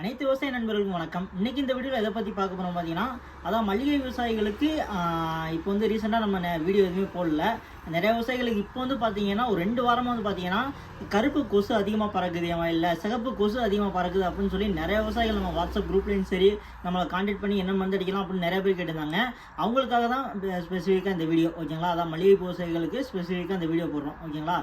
அனைத்து விவசாய நண்பர்களுக்கும் வணக்கம். இன்றைக்கி இந்த வீடியோவில் எதை பற்றி பார்க்க போகிறோம் பார்த்தீங்கன்னா அதான் மளிகை விவசாயிகளுக்கு இப்போ வந்து ரீசெண்டாக நம்ம வீடியோ எதுவுமே போடல. நிறைய விவசாயிகளுக்கு இப்போ வந்து பார்த்தீங்கன்னா ஒரு ரெண்டு வாரமாக வந்து பார்த்தீங்கன்னா கருப்பு கொசு அதிகமாக பறக்குது அவன் இல்லை சிகப்பு கொசு அதிகமாக பறக்குது அப்படின்னு சொல்லி நிறைய விவசாயிகள் நம்ம வாட்ஸ்அப் குரூப்லேயும் சரி நம்மளை காண்டாக்ட் பண்ணி என்ன மருந்து அடிக்கலாம் அப்படின்னு நிறைய பேர் கேட்டிருந்தாங்க. அவங்களுக்காக தான் ஸ்பெசிஃபிக்காக இந்த வீடியோ ஓகேங்களா? அதான் மளிகை விவசாயிகளுக்கு ஸ்பெசிஃபிக்காக இந்த வீடியோ போடுறோம் ஓகேங்களா?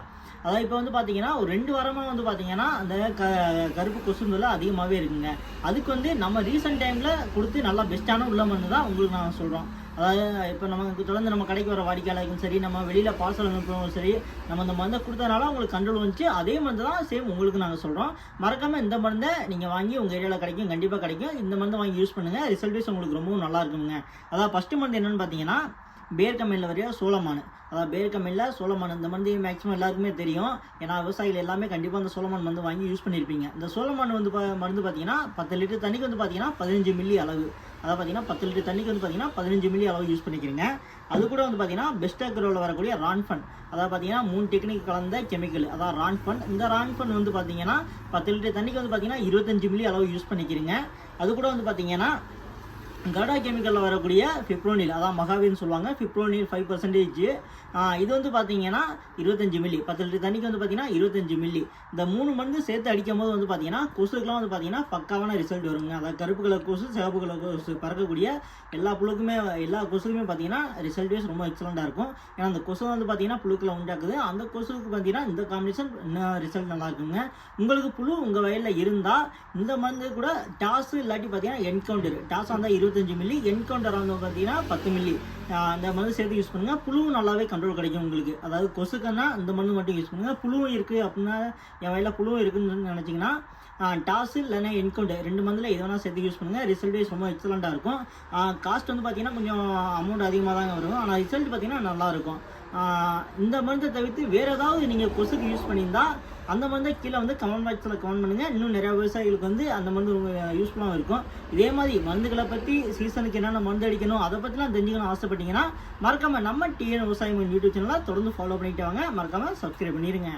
அதான் இப்போ வந்து பார்த்தீங்கன்னா ஒரு ரெண்டு வாரமாக வந்து பார்த்தீங்கன்னா அந்த க கருப்பு கொசுந்தெல்லாம் அதிகமாகவே இருக்குங்க. அதுக்கு வந்து நம்ம ரீசெண்ட் டைமில் கொடுத்து நல்லா பெஸ்ட்டான உள்ள மருந்து தான் உங்களுக்கு நான் சொல்கிறோம் அதாவது இப்போ நமக்கு தொடர்ந்து நம்ம கடைக்கு வர வாடிக்கையாளருக்கும் சரி நம்ம வெளியில் பார்சல் அனுப்புகிறவங்களும் சரி நம்ம இந்த மருந்தை கொடுத்தனால உங்களுக்கு கண்ட்ரோல் வந்துச்சு. அதே மருந்து தான் சேம் உங்களுக்கு நாங்கள் சொல்கிறோம் மறக்காமல் இந்த மருந்தை நீங்கள் வாங்கி உங்கள் ஏரியாவில் கிடைக்கும் கண்டிப்பாக கிடைக்கும். இந்த மருந்தை வாங்கி யூஸ் பண்ணுங்கள் ரிசல்ட்ஸ் உங்களுக்கு ரொம்பவும் நல்லா இருக்குங்க. அதாவது ஃபஸ்ட்டு மருந்து என்னென்னு பார்த்தீங்கன்னா பேர் கம்பெனியில் வரைய சோளமானு அதாவது பேர் கம்பெனியில் இந்த மருந்து மேக்ஸிமம் எல்லாருக்குமே தெரியும். ஏன்னா விவசாயிகள் எல்லாமே கண்டிப்பாக அந்த சோளமான் மருந்து வாங்கி யூஸ் பண்ணியிருப்பீங்க இந்த சோளமான் வந்து பா- மருந்து பார்த்தீங்கன்னா பத்து லிட்டர் தண்ணிக்கு வந்து பார்த்தீங்கன்னா பதினஞ்சு மில்லி அளவு. அதாவது பார்த்தீங்கன்னா பத்து லிட்டர் தண்ணிக்கு வந்து பார்த்தீங்கன்னா பதினஞ்சு மில்லி அளவு யூஸ் பண்ணிக்கிறீங்க. அது கூட வந்து பார்த்தீங்கன்னா பெஸ்ட் அக்ரோவில் வரக்கூடிய ரான்ஃபன் அதாவது பார்த்தீங்கன்னா மூணு டெக்னிக் கலந்த கெமிக்கல் அதாவது ரான்ஃபன் இந்த ரான்ஃபன் வந்து பார்த்தீங்கன்னா பத்து லிட்டர் தண்ணிக்கு வந்து பார்த்தீங்கன்னா இருபத்தஞ்சு மில்லி அளவு யூஸ் பண்ணிக்கிறீங்க. அது கூட வந்து பார்த்தீங்கன்னா கடா கெமிக்கலில் வரக்கூடிய ஃபிப்ரோனில் அதான் மகாவீர்னு சொல்லுவாங்க. ஃபிப்ரோனில் ஃபைவ் பர்சன்டேஜ் இது வந்து பார்த்தீங்கன்னா இருபத்தஞ்சு மில்லி பத்து லிட்டர் தண்ணிக்கு வந்து பார்த்தீங்கன்னா இருபத்தஞ்சு மில்லி இந்த மூணு மருந்து சேர்த்து அடிக்கும் போது வந்து பார்த்தீங்கன்னா கொசுக்கெலாம் வந்து பார்த்தீங்கன்னா பக்காவான ரிசல்ட் வருங்க. அதாவது கருப்பு கலர் கொசு சிவப்பு கலர் கொசு பறக்கக்கூடிய எல்லா புழுக்குமே எல்லா கொசுக்குமே பார்த்தீங்கன்னா ரிசல்ட் ரொம்ப எக்ஸலண்ட்டாக இருக்கும். ஏன்னா அந்த கொசு வந்து பார்த்தீங்கன்னா புழுக்கில் உண்டாக்குது. அந்த கொசுக்கு பார்த்தீங்கன்னா இந்த காம்பினேஷன் இன்னும் ரிசல்ட் நல்லா இருக்குங்க. உங்களுக்கு புழு உங்கள் வயலில் இருந்தால் இந்த மருந்து கூட டாஸ் இல்லாட்டி பார்த்தீங்கன்னா என்கவுண்டர் டாஸ் வந்தால் இருபத்தஞ்சு மில்லி என்கவுண்டர் வந்து பார்த்தீங்கன்னா பத்து மில்லி அந்த மருந்து சேர்த்து யூஸ் பண்ணுங்கள் புழுவும் நல்லாவே கண்ட்ரோல் கிடைக்கும் உங்களுக்கு. அதாவது கொசுக்கன்னா இந்த மருந்து மட்டும் யூஸ் பண்ணுங்கள் புழுவும் இருக்குது அப்படின்னா என் வயலில் புழுவும் இருக்குதுன்னு நினச்சிங்கன்னா டாஸ் இல்லைன்னா என்கவுண்டர் ரெண்டு மந்தில் எது வேணால் சேர்த்து யூஸ் பண்ணுங்கள் ரிசல்ட் வைஸ் ரொம்ப எக்ஸலண்ட்டாக இருக்கும். காஸ்ட் வந்து பார்த்தீங்கன்னா கொஞ்சம் அமௌண்ட் அதிகமாக தாங்க வரும். ஆனால் ரிசல்ட் பார்த்தீங்கன்னா நல்லாயிருக்கும் இந்த மருந்தை தவிர்த்து வேறு ஏதாவது நீங்கள் கொசுக்கு யூஸ் பண்ணியிருந்தால் அந்த மருந்தை கீழே வந்து கமெண்ட் பாக்ஸில் கமெண்ட் பண்ணுங்கள் இன்னும் நிறையா விவசாயிகளுக்கு வந்து அந்த மருந்து ரொம்ப யூஸ்ஃபுல்லாக இருக்கும். இதே மாதிரி மருந்துகளை பற்றி சீசனுக்கு என்னென்ன மருந்து அடிக்கணும் அதை பற்றிலாம் தெரிஞ்சுக்கணும் ஆசைப்பட்டீங்கன்னா மறக்காமல் நம்ம டிஎன் விவசாயம் யூடியூப் சேனலை தொடர்ந்து ஃபாலோ பண்ணிட்டு வாங்க. மறக்காமல் சப்ஸ்கிரைப் பண்ணிடுங்க